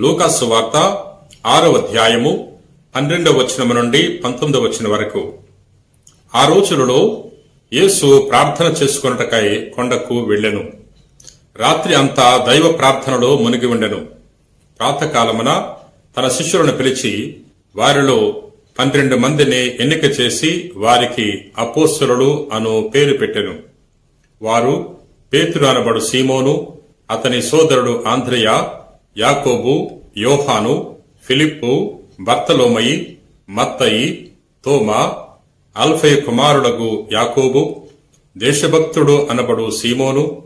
లూకాసు వార్త ఆరో అధ్యాయము పన్నెండవ వచనం నుండి పంతొమ్మిదవ వచనం వరకు. ఆ రోజులలో యేసు ప్రార్థన చేసుకొనుటకై కొండకు వెళ్ళెను. రాత్రి అంతా దైవ ప్రార్థనలో మునిగి ఉండెను. ప్రాతకాలమున తన శిష్యులను పిలిచి వారిలో పన్నెండు మందిని ఎన్నిక చేసి వారికి అపోస్తులు అను పేరు పెట్టెను. వారు పేతురు అనబడు సీమోను అతని సోదరుడు ఆంధ్రయ యాకోబు యోహాను ఫిలిప్పు బర్తలోమయి మత్తయి తోమా అల్ఫయ కుమారుడగు యాకోబు దేశభక్తుడు అనబడు సీమోను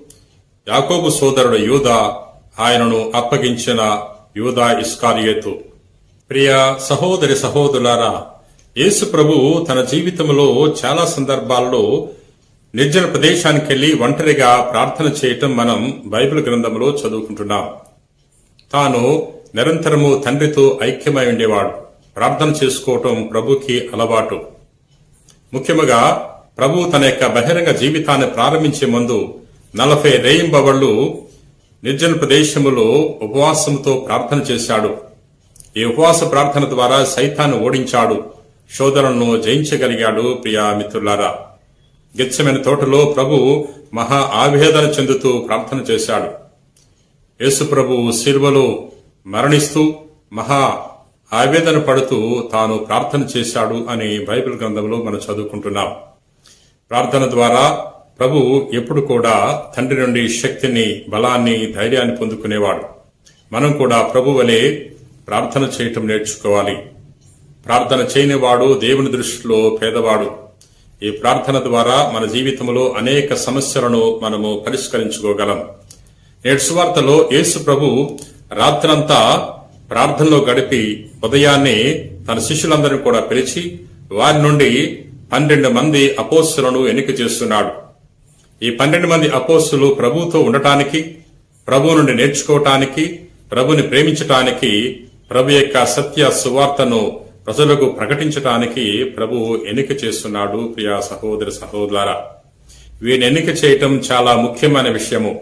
యాకోబు సోదరుడు యూదా ఆయనను అప్పగించిన యూదా ఇస్కారియేతు. ప్రియ సహోదరి సహోదరులారా యేసు ప్రభు తన జీవితంలో చాలా సందర్భాల్లో నిర్జన ప్రదేశానికి వెళ్ళి ఒంటరిగా ప్రార్థన చేయటం మనం బైబిల్ గ్రంథంలో చదువుకుంటున్నాం. తాను నిరంతరము తండ్రితో ఐక్యమై ఉండేవాడు. ప్రార్థన చేసుకోవటం ప్రభుకి అలవాటు. ముఖ్యముగా ప్రభు తన యొక్క బహిరంగ జీవితాన్ని ప్రారంభించే ముందు నలభై రేయింబవళ్ళు నిర్జన ప్రదేశములో ఉపవాసంతో ప్రార్థన చేశాడు. ఈ ఉపవాస ప్రార్థన ద్వారా సైతాన్ని ఓడించాడు. శోధనను జయించగలిగాడు ప్రియా మిత్రులారా. గెచ్చమైన తోటలో ప్రభు మహా ఆవేదన చెందుతూ ప్రార్థన చేశాడు. యేసుప్రభువు శిల్వలో మరణిస్తూ మహా ఆవేదన పడుతూ తాను ప్రార్థన చేశాడు అని బైబిల్ గ్రంథంలో మనం చదువుకుంటున్నాం. ప్రార్థన ద్వారా ప్రభు ఎప్పుడు కూడా తండ్రి నుండి శక్తిని బలాన్ని ధైర్యాన్ని పొందుకునేవాడు. మనం కూడా ప్రభు వలె ప్రార్థన చేయటం నేర్చుకోవాలి. ప్రార్థన చేయనివాడు దేవుని దృష్టిలో పేదవాడు. ఈ ప్రార్థన ద్వారా మన జీవితంలో అనేక సమస్యలను మనము పరిష్కరించుకోగలం. నేటి సువార్తలో యేసు ప్రభు రాత్రంతా ప్రార్థనలో గడిపి ఉదయాన్నే తన శిష్యులందరినీ కూడా పిలిచి వారి నుండి పన్నెండు మంది అపోస్తులను ఎన్నిక చేస్తున్నాడు. ఈ పన్నెండు మంది అపోస్తులు ప్రభుతో ఉండటానికి ప్రభు నుండి నేర్చుకోవటానికి ప్రభుని ప్రేమించటానికి ప్రభు యొక్క సత్య సువార్తను ప్రజలకు ప్రకటించటానికి ప్రభు ఎన్నిక చేస్తున్నాడు. ప్రియా సహోదర సహోదర వీరిని ఎన్నిక చేయటం చాలా ముఖ్యమైన విషయము.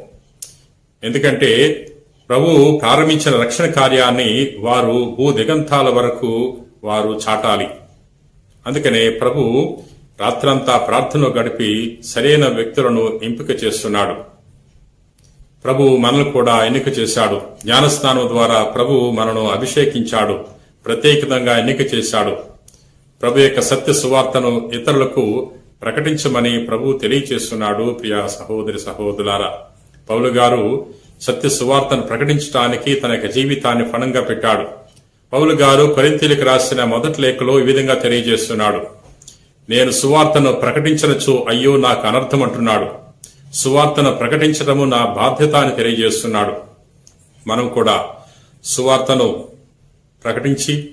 ఎందుకంటే ప్రభు ప్రారంభించిన రక్షణ కార్యాన్ని వారు భూ దిగంతాల వరకు వారు చాటాలి. అందుకనే ప్రభు రాత్రంతా ప్రార్థనలో గడిపి సరైన వ్యక్తులను ఎంపిక చేస్తున్నాడు. ప్రభు మనల్ని కూడా ఎన్నిక చేశాడు. జ్ఞానస్నానం ద్వారా ప్రభు మనను అభిషేకించాడు. ప్రత్యేకంగా ఎన్నిక చేశాడు. ప్రభు యొక్క సత్య సువార్తను ఇతరులకు ప్రకటించమని ప్రభు తెలియచేస్తున్నాడు ప్రియా సహోదరి సహోదరులారా. పౌలు గారు సత్య సువార్తను ప్రకటించడానికి తన యొక్క జీవితాన్ని ఫణంగా పెట్టాడు. పౌలు గారు కొరింతీలకు రాసిన మొదటి లేఖలో ఈ విధంగా తెలియజేస్తున్నాడు. నేను సువార్తను ప్రకటించనచ్చు అయ్యో నాకు అనర్థం అంటున్నాడు సువార్తను ప్రకటించడము నా బాధ్యత అని తెలియజేస్తున్నాడు. మనం కూడా సువార్తను ప్రకటించి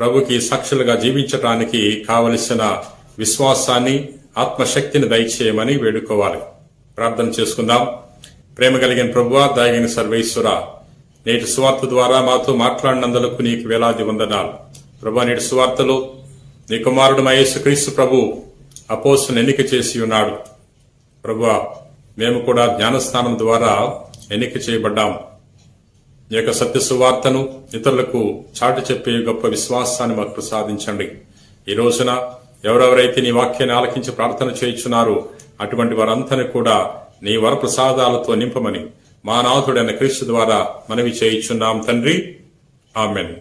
ప్రభుకి సాక్షులుగా జీవించటానికి కావలసిన విశ్వాసాన్ని ఆత్మశక్తిని దయచేయమని వేడుకోవాలి. ప్రార్థన చేసుకుందాం. ప్రేమ కలిగిన ప్రభువా దాగిన సర్వేశ్వర నేటి సువార్త ద్వారా మాతో మాట్లాడినందులకు నీకు వేలాది వందనాలు. ప్రభు నేటి సువార్తలో నీ కుమారుడు మహేష్ క్రీస్తు ప్రభు అపోసును ఎన్నిక చేసి ఉన్నాడు. ప్రభు మేము కూడా జ్ఞానస్నానం ద్వారా ఎన్నిక చేయబడ్డాం. ఈ యొక్క సత్య సువార్తను ఇతరులకు చాటి చెప్పే గొప్ప విశ్వాసాన్ని మాకు ప్రసాదించండి. ఈ రోజున ఎవరెవరైతే నీ వాక్యాన్ని ఆలకించి ప్రార్థన చేయించున్నారో అటువంటి వారందరినీ కూడా నీ వరప్రసాదాలతో నింపమని మా నాథుడైన క్రీస్తు ద్వారా మనవి చేయించున్నాం తండ్రి. ఆమెన్.